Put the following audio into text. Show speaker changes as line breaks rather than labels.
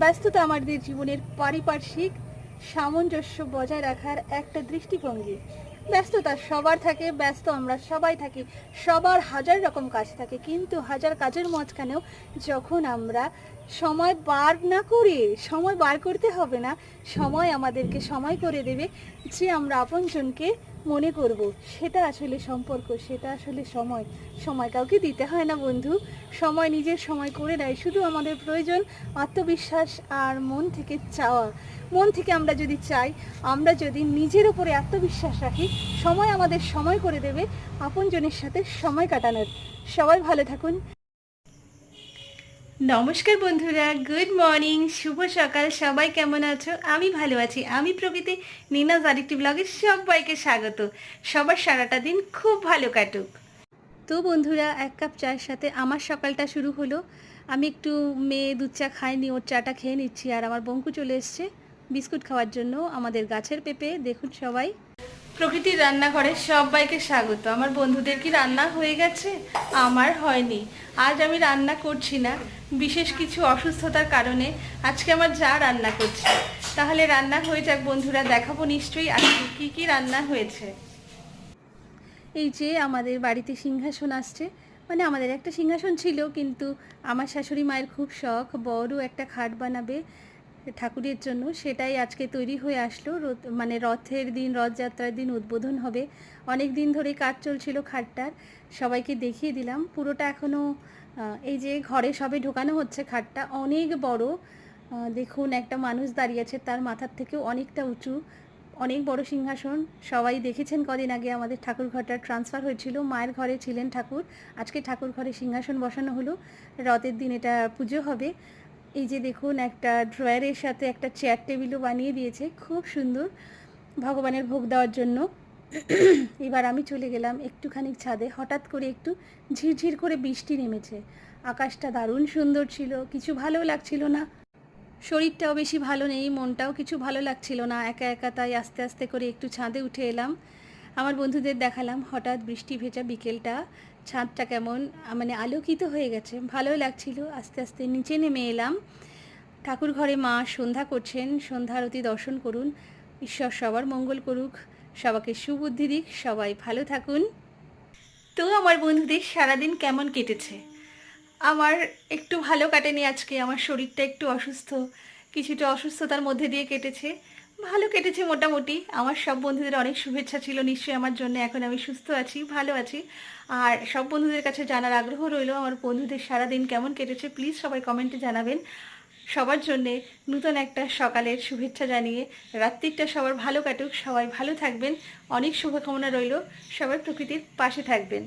ব্যস্ততা আমাদের জীবনের পারিপার্শ্বিক সামঞ্জস্য বজায় রাখার একটা দৃষ্টিভঙ্গি। ব্যস্ততা সবার থাকে, ব্যস্ত আমরা সবাই থাকি। সবার হাজার রকম কাজ থাকে, কিন্তু হাজার কাজের মাঝখানেও যখন আমরা সময় বার না করে, সময় বার করতে হবে না, সময় আমাদেরকে সময় করে দেবে যে আমরা আপনজনকে মনে করব, সেটা আসলে সম্পর্ক, সেটা আসলে সময়। সময় কাউকে দিতে হয় না বন্ধু। সময় নিজের সময় করে দেয়, শুধু আমাদের প্রয়োজন আত্মবিশ্বাস আর মন থেকে চাওয়া। মন থেকে আমরা যদি চাই, আমরা যদি নিজের উপরে আত্মবিশ্বাস রাখি, সময় আমাদের সময় করে দেবে, আপনজনের সাথে সময় কাটানোর। সবাই ভালো থাকুন। নমস্কার বন্ধুরা গুড মর্নিং শুভ সকাল, সবাই কেমন আছো? আমি ভালো আছি। আমি প্রকৃতি, নিনাজ আরেকটি ব্লগে সবাইকে স্বাগত। সবার সারাটা দিন খুব ভালো কাটুক। তো বন্ধুরা, এক কাপ চায়ের সাথে আমার সকালটা শুরু হলো। আমি একটু মেয়ে দুধ চা খাইনি, ওর চাটা খেয়ে নিচ্ছি, আর আমার বঙ্কু চলে এসছে বিস্কুট খাওয়ার জন্য আমাদের গাছের পেঁপে। দেখুন সবাই। প্রকৃতির রান্নাঘরে সবাইকে স্বাগত। আমার বন্ধুদের কি রান্না হয়ে গেছে? আমার হয়নি। আজ আমি রান্না করছি না। বিশেষ কিছু অসুস্থতার কারণে আজকে আমার যা রান্না করছে। তাহলে রান্না হয়ে যাক বন্ধুরা, দেখাবো নিশ্চয়ই আজকে কি কি রান্না হয়েছে। এই যে আমাদের বাড়িতে সিংহাসন আসছে। মানে আমাদের একটা সিংহাসন ছিল, কিন্তু আমার শাশুড়ি মায়ের খুব শখ, বড় একটা খাট বানাবে। ঠাকুরের জন্য সেটাই আজকে তৈরি হয়ে আসলো। মানে রথের দিন, রথযাত্রার দিন উদ্বোধন হবে। অনেক দিন ধরে কাজ চলছিল খাটটার, সবাইকে দেখিয়ে দিলাম। পুরোটা এখনও এই যে ঘরে সবে ঢোকানো হচ্ছে খাটটা, অনেক বড়। দেখুন একটা মানুষ দাঁড়িয়ে আছে, তার মাথার থেকেও অনেকটা উঁচু। অনেক বড় সিংহাসন। সবাই দেখেছেন কদিন আগে আমাদের ঠাকুর ঘরটা ট্রান্সফার হয়েছিল। মায়ের ঘরে ছিলেন ঠাকুর। আজকে ঠাকুর ঘরে সিংহাসন বসানো হলো। রথের দিন এটা পুজো হবে। এই যে দেখুন, একটা ড্রয়ারের সাথে একটা চেয়ার টেবিলও বানিয়ে দিয়েছে। খুব সুন্দর ভগবানের ভোগ দেওয়ার জন্য। এবার আমি চলে গেলাম একটুখানি ছাদে। হঠাৎ করে একটু ঝিরঝির করে বৃষ্টি নেমেছে। আকাশটা দারুণ সুন্দর ছিল, কিছু ভালো লাগছিল না। শরীরটাও বেশি ভালো নেই, মনটাও কিছু ভালো লাগছিল না। একা একা তাই আস্তে আস্তে করে একটু ছাদে উঠে এলাম। আমার বন্ধুদের দেখালাম, হঠাৎ বৃষ্টি ভেজা বিকেলটা, ছাদটা কেমন মানে আলোকিত হয়ে গেছে ভালো লাগছিল, আস্তে আস্তে নিচে নেমে এলাম। ঠাকুর ঘরে মা সন্ধ্যা করছেন, সন্ধ্যা আরতি দর্শন করুন, ঈশ্বর সবার মঙ্গল করুক, সবাইকে সুবুদ্ধি দিক, সবাই ভালো থাকুন। তো আমার বন্ধুদের সারাদিন কেমন কেটেছে? আমার একটু ভালো কাটেনি আজকে, আমার শরীরটা একটু অসুস্থ, কিছুটা অসুস্থতার মধ্যে দিয়ে কেটেছে। ভালো কেটেছে মোটামুটি। আমার সব বন্ধুদের অনেক শুভেচ্ছা ছিল, নিশ্চয়ই আমার জন্য। এখন আমি সুস্থ আছি, ভালো আছি। আর সব বন্ধুদের কাছে জানার আগ্রহ রইল আমার বন্ধুদের সারাদিন কেমন কেটেছে। প্লিজ সবাই কমেন্টে জানাবেন। সবার জন্যে নূতন একটা সকালের শুভেচ্ছা জানিয়ে রাত্রিটা সবার ভালো কাটুক, সবাই ভালো থাকবেন। অনেক শুভকামনা রইল। সবাই প্রকৃতির পাশে থাকবেন।